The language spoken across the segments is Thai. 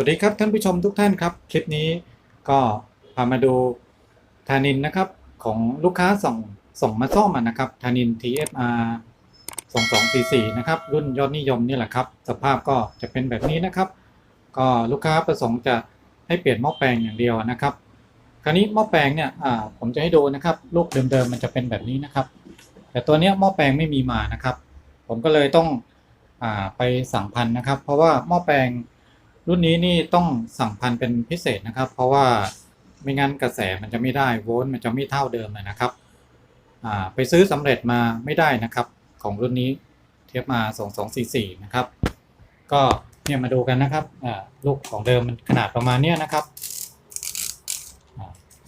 วัสดีครับท่านผู้ชมทุกท่านครับ คลิปนี้ก็พามาดูธานินนะครับของลูกค้าส่งส่งมาซ่อมนะครับธานิน TFR 2244นะครับรุ่นยอดนิยมนี่แหละครับ สภาพก็จะเป็นแบบนี้นะครับ ก็ลูกค้าประสงค์จะให้เปลี่ยนหม้อแปลงอย่างเดียวนะครับ คราวนี้หม้อแปลงเนี่ยผมจะให้ดูนะครับลูกเดิมๆมันจะเป็นแบบนี้นะครับ แต่ตัวเนี้ยหม้อแปลงไม่มีมานะครับ ผมก็เลยต้องอไปสั่งพันนะครับ เพราะว่าหม้อแปลง รุ่นนี้นี่ต้องสั่งพันเป็นพิเศษนะครับ เพราะว่าไม่งั้นกระแสมันจะไม่ได้โวลต์มันจะไม่เท่าเดิมเลยนะครับไปซื้อสำเร็จมาไม่ได้นะครับ ของรุ่นนี้เทียบมา 2244 นะครับ ก็เนี่ยมาดูกันนะครับลูกของเดิมมันขนาดประมาณเนี้ยนะครับอ,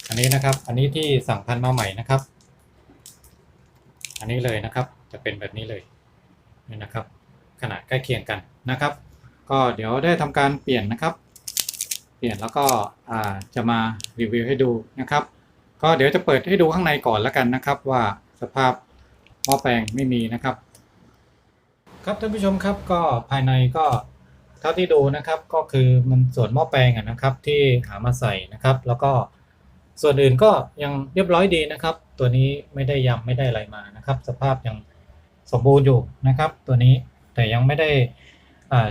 อันนี้นะครับ อันนี้ที่สั่งพันมาใหม่นะครับ อันนี้เลยนะครับ จะเป็นแบบนี้เลยนี่นะครับ ขนาดใกล้เคียงกันนะครับ ก็เดี๋ยวได้ทำการเปลี่ยนนะครับ เปลี่ยนแล้วก็จะมารีวิวให้ดูนะครับ ก็เดี๋ยวจะเปิดให้ดูข้างในก่อนแล้วกันนะครับ ว่าสภาพหม้อแปลงไม่มีนะครับ ครับท่านผู้ชมครับก็ภายในก็เท่าที่ดูนะครับก็คือมันส่วนหม้อแปลงนะครับที่หามาใส่นะครับ แล้วก็ส่วนอื่นก็ยังเรียบร้อยดีนะครับ ตัวนี้ไม่ได้ยำไม่ได้อะไรมานะครับ สภาพยังสมบูรณ์อยู่นะครับ ตัวนี้แต่ยังไม่ได้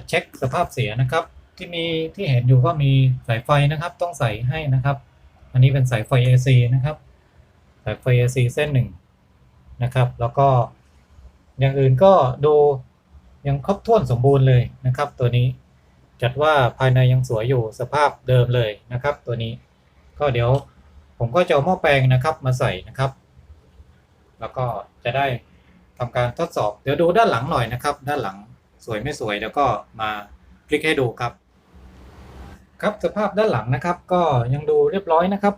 เช็คสภาพเสียนะครับ ที่มีที่เห็นอยู่ก็มีสายไฟนะครับ ต้องใส่ให้นะครับ อันนี้เป็นสายไฟ AC นะครับ สายไฟ AC เส้นหนึ่งนะครับ แล้วก็อย่างอื่นก็ดูยังครบถ้วนสมบูรณ์เลยนะครับ ตัวนี้จัดว่าภายในยังสวยอยู่สภาพเดิมเลยนะครับ ตัวนี้ก็เดี๋ยวผมก็จะเอาหม้อแปลงนะครับมาใส่นะครับ แล้วก็จะได้ทำการทดสอบ เดี๋ยวดูด้านหลังหน่อยนะครับ ด้านหลัง สวยไม่สวยเดี๋ยวก็มาคลิกให้ดูครับ ครับสภาพด้านหลังนะครับ ก็ยังดูเรียบร้อยนะครับ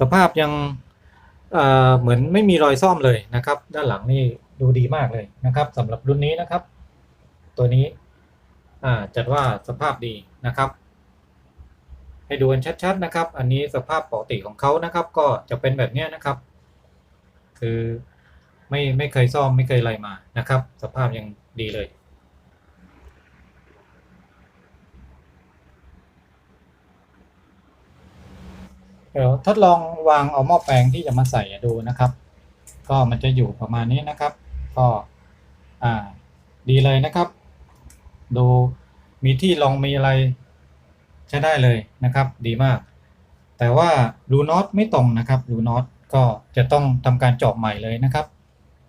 สภาพยังเเหมือนไม่มีรอยซ่อมเลยนะครับ ด้านหลังนี่ดูดีมากเลยนะครับสำหรับรุ่นนี้นะครับ ตัวนี้จัดว่าสภาพดีนะครับ ให้ดูกันชัดๆนะครับ อันนี้สภาพปกติของเขานะครับ ก็จะเป็นแบบนี้นะครับ คือไม่ไม่เคยซ่อมไม่เคยอะไรมานะครับ สภาพยังดีเลย เดี๋ยวทดลองวางเอาหม้อแปลงที่จะมาใส่ดูนะครับ ก็มันจะอยู่ประมาณนี้นะครับ ก็อ่าดีเลยนะครับ ดูมีที่รองมีอะไรใช้ได้เลยนะครับ ดีมาก แต่ว่ารูน็อตไม่ตรงนะครับรูน็อตก็จะต้องทำการเจาะใหม่เลยนะครับ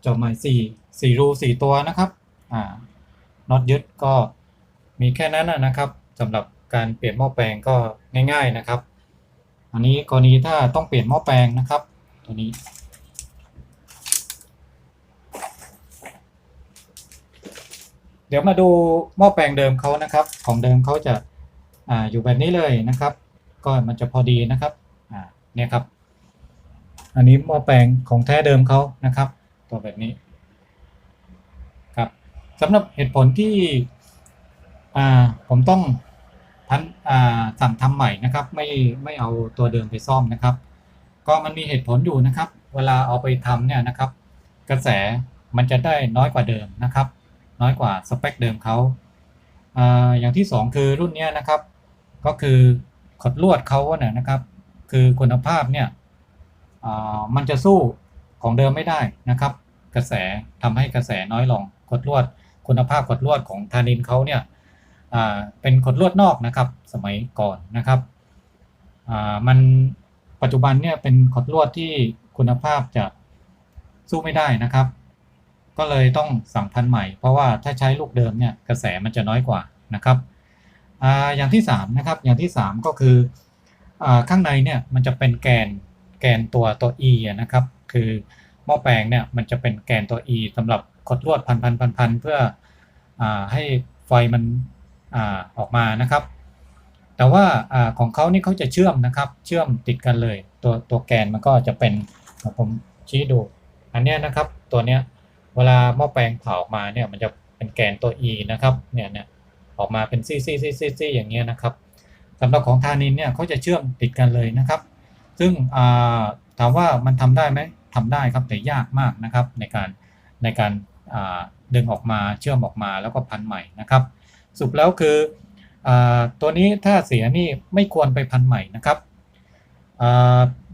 เจาะใหม่สี่สี่รูสี่ตัวนะครับอ่าน็อตยึดก็มีแค่นั้นนะครับสำหรับการเปลี่ยนหม้อแปลงก็ง่าย ๆนะครับ อันนี้กรณีถ้าต้องเปลี่ยนหม้อแปลงนะครับ ตัวนี้ เดี๋ยวมาดูหม้อแปลงเดิมเขานะครับ ของเดิมเขาจะอ่าอยู่แบบนี้เลยนะครับ ก็มันจะพอดีนะครับอ่าเนี่ยครับ อันนี้หม้อแปลงของแท้เดิมเขานะครับ ตัวแบบนี้ครับสำหรับเหตุผลที่อ่าผมต้อง สั่งทำใหม่นะครับ ไม่ไม่เอาตัวเดิมไปซ่อมนะครับ ก็มันมีเหตุผลอยู่นะครับ เวลาเอาไปทำเนี่ยนะครับ กระแสมันจะได้น้อยกว่าเดิมนะครับ น้อยกว่าสเปคเดิมเขาอย่างที่สองคือรุ่นเนี้ยนะครับ ก็คือขดลวดเขาเนี่ยนะครับ คือคุณภาพเนี่ยมันจะสู้ของเดิมไม่ได้นะครับ กระแสทำให้กระแสน้อยลงขดลวดคุณภาพขดลวดของทานินเขาเนี่ย เป็นขดลวดนอกนะครับ สมัยก่อนนะครับมันปัจจุบันเนี่ยเป็นขดลวดที่คุณภาพจะสู้ไม่ได้นะครับ ก็เลยต้องสั่งพันธุ์ใหม่ เพราะว่าถ้าใช้ลูกเดิมเนี่ยกระแสมันจะน้อยกว่านะครับออย่างที่สามนะครับอย่างที่สามก็คืออข้างในเนี่ยมันจะเป็นแกนแกนตัวตัว E นะครับ คือหม้อแปลงเนี่ยมันจะเป็นแกนตัว E สำหรับขดลวดพันพันพันพันเพื่ออให้ไฟมัน อออกมานะครับ แต่ว่าอของเขานี่เขาจะเชื่อมนะครับ เชื่อมติดกันเลย ตัวตัวแกนมันก็จะเป็นผมชี้ดู อันเนี้ยนะครับ ตัวเนี้ยเวลาหม้อแปลงเผาออกมาเนี่ยมันจะเป็นแกนตัว E นะครับเนี่ยเนี่ยออกมาเป็นซี่ซี่ซี่ซี่ซี่อย่างเงี้ยนะครับสำหรับของทานินเนี่ยเขาจะเชื่อมติดกันเลยนะครับ ซึ่งอ่าถามว่ามันทำได้ไหมทำได้ครับแต่ยากมากนะครับในการในการดึงออกมาเชื่อมออกมาแล้วก็พันใหม่นะครับ สุปแล้วคืออตัวนี้ถ้าเสียนี่ไม่ควรไปพันใหม่นะครับ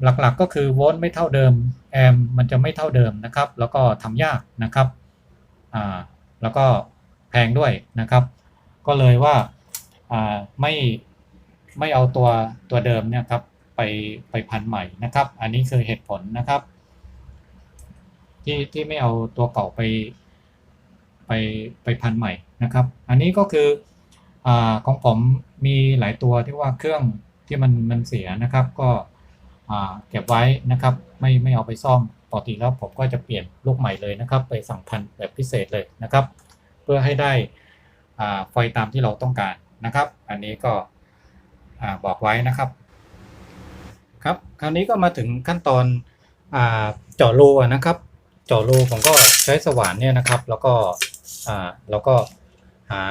หลักๆก็คือโวลต์ไม่เท่าเดิมแอมมันจะไม่เท่าเดิมนะครับ แล้วก็ทำยากนะครับแล้วก็แพงด้วยนะครับ ก็เลยว่าอ่าไม่ไม่เอาตัวตัวเดิมเนี่ยครับไปไปพันใหม่นะครับ อันนี้คือเหตุผลนะครับ ที่ที่ไม่เอาตัวเก่าไป ไปไปพันใหม่นะครับ อันนี้ก็คืออของผมมีหลายตัวที่ว่าเครื่องที่มันมันเสียนะครับ ก็เก็บไว้นะครับไม่ไม่เอาไปซ่อมปกติแล้วผมก็จะเปลี่ยนลูกใหม่เลยนะครับ ไปสั่งพันแบบพิเศษเลยนะครับ เพื่อให้ได้อ่าไฟตามที่เราต้องการนะครับ อันนี้ก็บอกไว้นะครับครับคราวนี้ก็มาถึงขั้นตอนเจาะรูนะครับ เจาะรูผมก็ใช้สว่านเนี่ยนะครับ แล้วก็ อ่าแล้วก็หา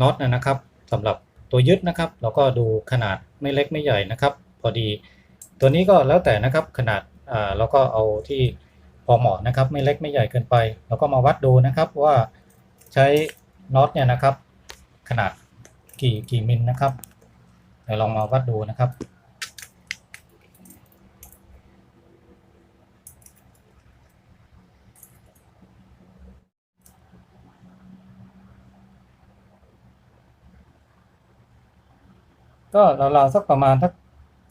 น็อตนะครับสำหรับตัวยึดนะครับแล้วก็ดูขนาดไม่เล็กไม่ใหญ่นะครับ พอดีตัวนี้ก็แล้วแต่นะครับขนาดอ่าแล้วก็เอาที่พอเหมาะนะครับ ไม่เล็กไม่ใหญ่เกินไปแล้วก็มาวัดดูนะครับว่าใช้น็อตเนี่ยนะครับ ขนาดกี่กี่มิลนะครับเดี๋ยวลองมาวัดดูนะครับ ก็ราวๆสักประมาณสัก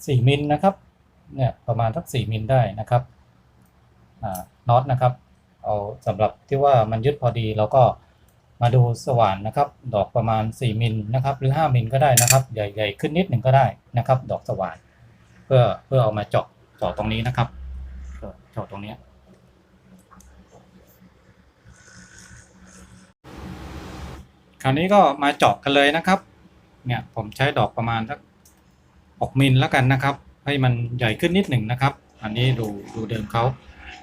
สี่มิลนะครับเนี่ยประมาณสักสี่มิลได้นะครับอ่าน็อตนะครับ เอาสำหรับที่ว่ามันยึดพอดีเราก็มาดูสว่านนะครับ ดอกประมาณ 4มิลนะครับหรือ 5มิลก็ได้นะครับ ใหญ่ๆขึ้นนิดหนึ่งก็ได้นะครับ ดอกสว่าน เพื่อเพื่อเอามาเจาะเจาะตรงนี้นะครับเจาะเจาะตรงเนี้ยคราวนี้ก็มาเจาะกันเลยนะครับ เนี่ยผมใช้ดอกประมาณสัก6มิลแล้วกันนะครับ ให้มันใหญ่ขึ้นนิดหนึ่งนะครับ อันนี้ดูดูเดิมเขา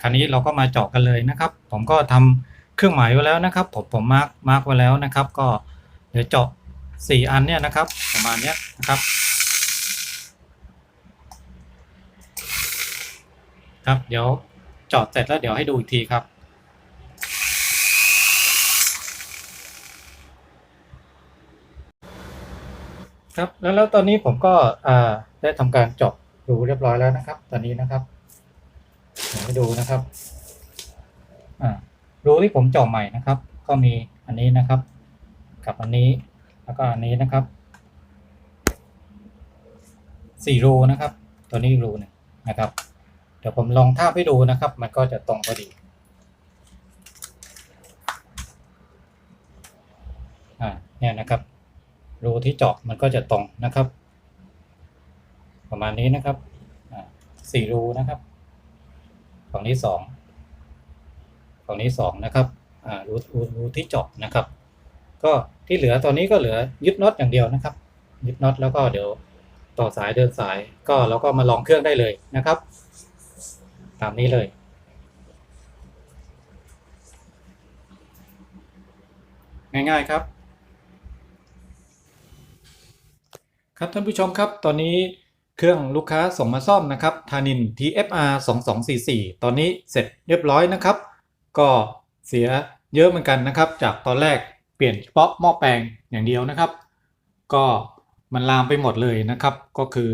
คราวนี้เราก็มาเจาะกันเลยนะครับ ผมก็ทำเครื่องหมายไว้แล้วนะครับ ผมผมมาร์กมาร์กไว้แล้วนะครับ ก็เดี๋ยวเจาะสี่อันเนี่ยนะครับ ประมาณเนี้ยนะครับครับเดี๋ยวเจาะเสร็จแล้วเดี๋ยวให้ดูอีกทีครับ ครับแล้วแล้วตอนนี้ผมก็อ่าได้ทำการเจาะรูเรียบร้อยแล้วนะครับ ตอนนี้นะครับเดี๋ยวให้ดูนะครับอ่ารูที่ผมเจาะใหม่นะครับ ก็มีอันนี้นะครับ กับอันนี้แล้วก็อันนี้นะครับสี่รูนะครับ ตัวนี้รูหนึ่งนะครับ เดี๋ยวผมลองทาบให้ดูนะครับ มันก็จะตรงพอดีอ่าเนี่ยนะครับ รูที่เจาะมันก็จะตรงนะครับ ประมาณนี้นะครับสี่รูนะครับฝั่งนี้สองฝั่งนี้สองนะครับรูรูรูที่เจาะนะครับ ก็ที่เหลือตอนนี้ก็เหลือยึดน็อตอย่างเดียวนะครับ ยึดน็อตแล้วก็เดี๋ยวต่อสายเดินสายก็เราก็มาลองเครื่องได้เลยนะครับ ตามนี้เลยง่ายๆครับ ครับท่านผู้ชมครับ ตอนนี้เครื่องลูกค้าส่งมาซ่อมนะครับทานิน TFR 2244 ตอนนี้เสร็จเรียบร้อยนะครับ ก็เสียเยอะเหมือนกันนะครับ จากตอนแรกเปลี่ยนเฉพาะหม้อแปลงอย่างเดียวนะครับ ก็มันลามไปหมดเลยนะครับ ก็คือ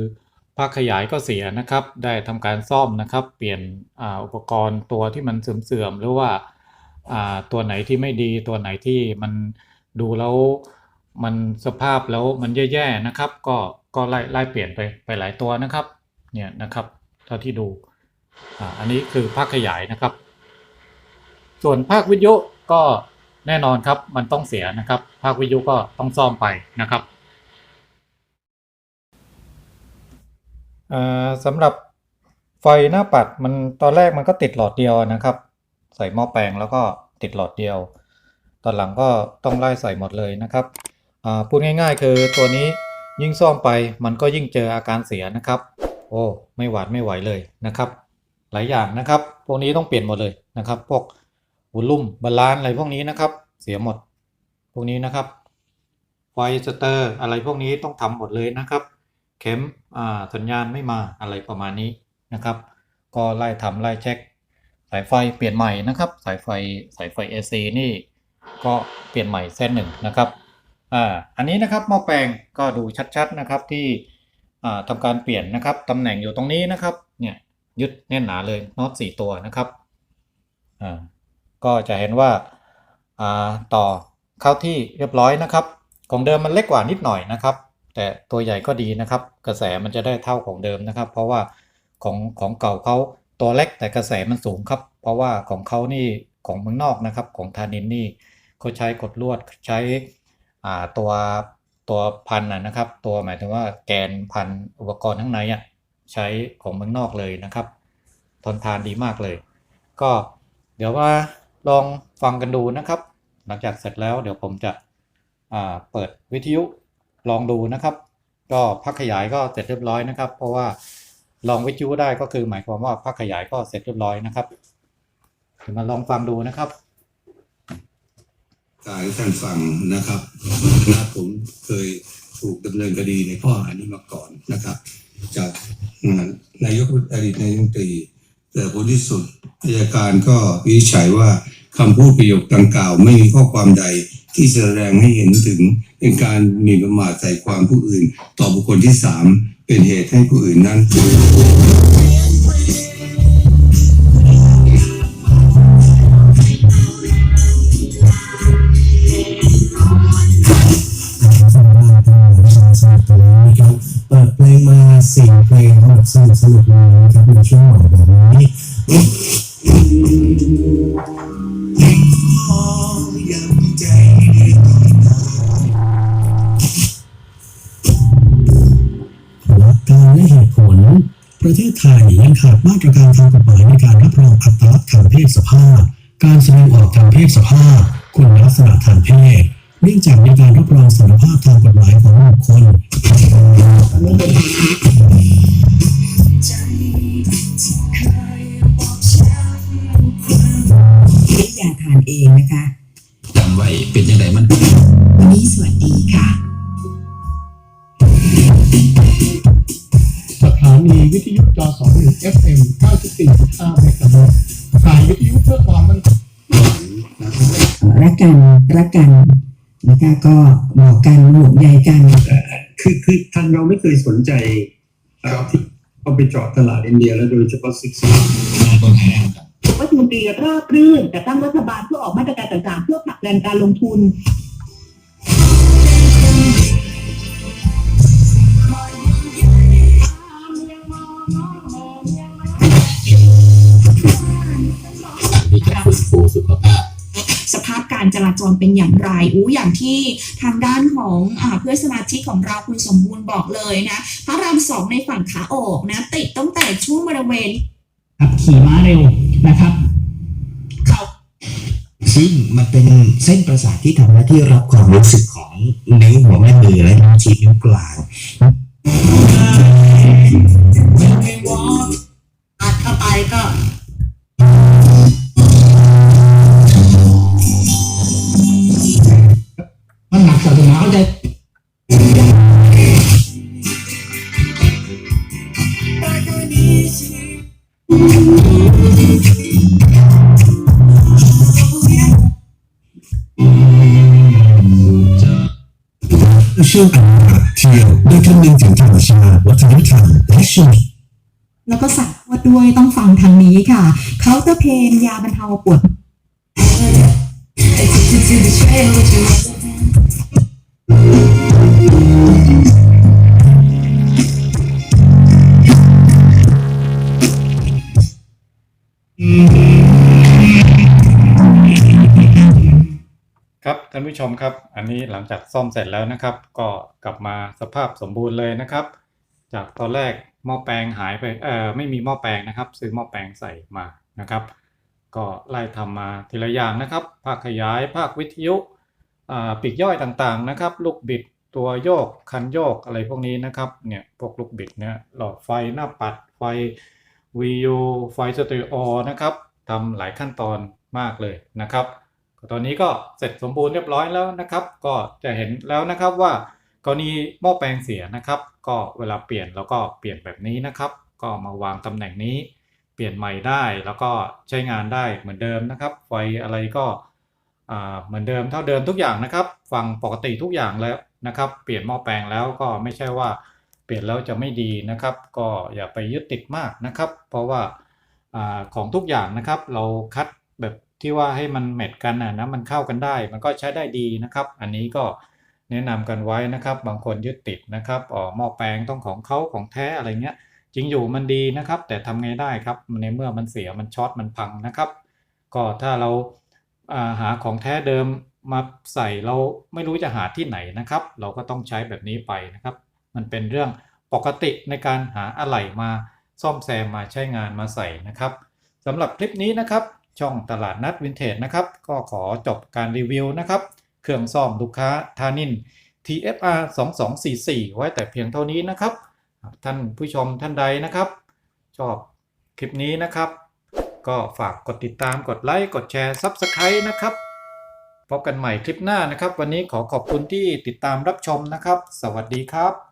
ภาคขยายก็เสียนะครับ ได้ทำการซ่อมนะครับ เปลี่ยนออุปกรณ์ตัวที่มันเสื่อมๆหรือว่าตัวไหนที่ไม่ดีตัวไหนที่มันดูแล้ว มันสภาพแล้วมันแย่ๆนะครับ ก็ก็ไล่ไล่เปลี่ยนไปไปหลายตัวนะครับเนี่ยนะครับเท่าที่ดูอ่าอันนี้คือภาคขยายนะครับ ส่วนภาควิทยุก็แน่นอนครับมันต้องเสียนะครับ ภาควิทยุก็ต้องซ่อมไปนะครับสำหรับไฟหน้าปัดมันตอนแรกมันก็ติดหลอดเดียวนะครับ ใส่หม้อแปลงแล้วก็ติดหลอดเดียว ตอนหลังก็ต้องไล่ใส่หมดเลยนะครับ พูดง่าย ๆ คือตัวนี้ยิ่งซ่อมไปมันก็ยิ่งเจออาการเสียนะครับ โอ้ไม่หวาดไม่ไหวเลยนะครับ หลายอย่างนะครับ พวกนี้ต้องเปลี่ยนหมดเลยนะครับ พวกวอลลุ่มบาลานซ์อะไรพวกนี้นะครับ เสียหมด พวกนี้นะครับไฟสเตอร์อะไรพวกนี้ต้องทำหมดเลยนะครับ เข็มอ่าสัญญาณไม่มาอะไรประมาณนี้นะครับ ก็ไล่ทำไล่เช็ค สายไฟเปลี่ยนใหม่นะครับ สายไฟสายไฟ AC นี่ก็เปลี่ยนใหม่เส้นหนึ่งนะครับ อ่าอันนี้นะครับหม้อแปลงก็ดูชัดๆนะครับที่อ่าทำการเปลี่ยนนะครับตำแหน่งอยู่ตรงนี้นะครับเนี่ยยึดแน่นหนาเลยน็อตสี่ตัวนะครับอ่าก็จะเห็นว่าอ่าต่อเข้าที่เรียบร้อยนะครับ ของเดิมมันเล็กกว่านิดหน่อยนะครับ แต่ตัวใหญ่ก็ดีนะครับ กระแสมันจะได้เท่าของเดิมนะครับ เพราะว่าของของเก่าเขาตัวเล็กแต่กระแสมันสูงครับ เพราะว่าของเขานี่ของเมืองนอกนะครับ ของทานินนี่เขาใช้กดลวดใช้ ตัวตัวพันนะนะครับ ตัวหมายถึงว่าแกนพันอุปกรณ์ข้างในอะใช้ของเมืองนอกเลยนะครับ ทนทานดีมากเลย ก็เดี๋ยวมาลองฟังกันดูนะครับ หลังจากเสร็จแล้วเดี๋ยวผมจะเปิดวิทยุลองดูนะครับ ก็พักขยายก็เสร็จเรียบร้อยนะครับ เพราะว่าลองวิทยุได้ก็คือหมายความว่าพักขยายก็เสร็จเรียบร้อยนะครับเดี๋ยวมาลองฟังดูนะครับ การให้ท่านฟังนะครับนะผมเคยถูกดำเนินคดีในข้อหานี้มาก่อนนะครับ จากนายกอดีตนายกรัฐมนตรี แต่ผลที่สุดอายการก็วิจัยว่าคำพูดประโยคดังกล่าว ไม่มีข้อความใดที่แสดงให้เห็นถึงเป็นการหมิ่นประมาทใส่ความผู้อื่น ต่อบุคคลที่สามเป็นเหตุให้ผู้อื่นนั้น ประเทศไทยยังขาดมาตรการทางกฎหมายในการรับรองอัตลักษณ์ทางเพศสภาพ การแสดงออกทางเพศสภาพ คุณลักษณะทางเพศ เนื่องจากมีการรับรองสารภาพทางกฎหมายของบุคคลวิทยาทานเองนะคะจำไว้เป็นยังไงมัน FM 94.5เมกะเฮิรตซ์สายวิทยุเพื่อความมั่นคงรักกันรักกันนะคะก็บอกกันห่วงใยกัน คือคือทางเราไม่เคยสนใจเอ่อที่เอาไปเจาะตลาดอินเดียแล้วโดยเฉพาะซิกซ์ต้นแห้งครับรัฐมนตรีราบรื่นแต่ตั้งรัฐบาลเพื่อออกมาตรการต่างๆ เพื่อผลักดันการลงทุน ฟื้นฟูสุขภาพสภาพการจราจรเป็นอย่างไรอู้อย่างที่ทางด้านของอาเพื่อนสมาชิกของเราคุณสมบูรณ์บอกเลยนะพระรามสองในฝั่งขาออกนะติดตั้งแต่ช่วงบริเวณครับขี่ม้าเร็วนะครับเขาซึ่งมันเป็นเส้นประสาทที่ทำหน้าที่รับความรู้สึกของนิ้วหัวแม่มือและนิ้วชี้นิ้วกลางอัดเข้าไปก็ หนักศาสนาเข้าใจช่วงอันตรเที่ยวโดยคำนึงถึงธรรมชาติวัฒนธรรมและชีวิตแล้วก็สั่งว่าด้วยต้องฟังทางนี้ค่ะเคาน์เตอร์เพนยาบรรเทาปวด ท่านผู้ชมครับ อันนี้หลังจากซ่อมเสร็จแล้วนะครับ ก็กลับมาสภาพสมบูรณ์เลยนะครับ จากตอนแรกหม้อแปลงหายไปเอ่อไม่มีหม้อแปลงนะครับ ซื้อหม้อแปลงใส่มานะครับ ก็ไล่ทำมาทีละอย่างนะครับ ภาคขยาย ภาควิทยุอ่าปีกย่อยต่างๆนะครับ ลูกบิดตัวโยกคันโยกอะไรพวกนี้นะครับเนี่ยพวกลูกบิดเนี่ยหลอดไฟหน้าปัดไฟ VU ไฟสเตอริโอนะครับทำหลายขั้นตอนมากเลยนะครับ ตอนนี้ก็เสร็จสมบูรณ์เรียบร้อยแล้วนะครับ ก็จะเห็นแล้วนะครับว่ากรณีหม้อแปลงเสียนะครับ ก็เวลาเปลี่ยนแล้วก็เปลี่ยนแบบนี้นะครับ ก็มาวางตำแหน่งนี้ เปลี่ยนใหม่ได้แล้วก็ใช้งานได้เหมือนเดิมนะครับ ไฟอะไรก็เหมือนเดิมเท่าเดิมทุกอย่างนะครับ ฟังปกติทุกอย่างแล้วนะครับ เปลี่ยนหม้อแปลงแล้วก็ไม่ใช่ว่าเปลี่ยนแล้วจะไม่ดีนะครับ ก็อย่าไปยึดติดมากนะครับ เพราะว่าอาของทุกอย่างนะครับ เราคัดแบบ ที่ว่าให้มันแมทกันนะนะมันเข้ากันได้ มันก็ใช้ได้ดีนะครับ อันนี้ก็แนะนำกันไว้นะครับ บางคนยึดติดนะครับอ๋อหม้อแปลงต้องของเขาของแท้อะไรเงี้ย จริงอยู่มันดีนะครับ แต่ทำไงได้ครับในเมื่อมันเสียมันช็อตมันพังนะครับ ก็ถ้าเราาหาของแท้เดิมมาใส่เราไม่รู้จะหาที่ไหนนะครับ เราก็ต้องใช้แบบนี้ไปนะครับ มันเป็นเรื่องปกติในการหาอะไหล่มาซ่อมแซมมาใช้งานมาใส่นะครับสำหรับคลิปนี้นะครับ ช่องตลาดนัดวินเทจนะครับ ก็ขอจบการรีวิวนะครับ เครื่องซ่อมลูกค้าทานิน TFR 2244 ไว้แต่เพียงเท่านี้นะครับ ท่านผู้ชมท่านใดนะครับ ชอบคลิปนี้นะครับ ก็ฝากกดติดตามกดไลค์กดแชร์ Subscribe นะครับ พบกันใหม่คลิปหน้านะครับ วันนี้ขอขอบคุณที่ติดตามรับชมนะครับ สวัสดีครับ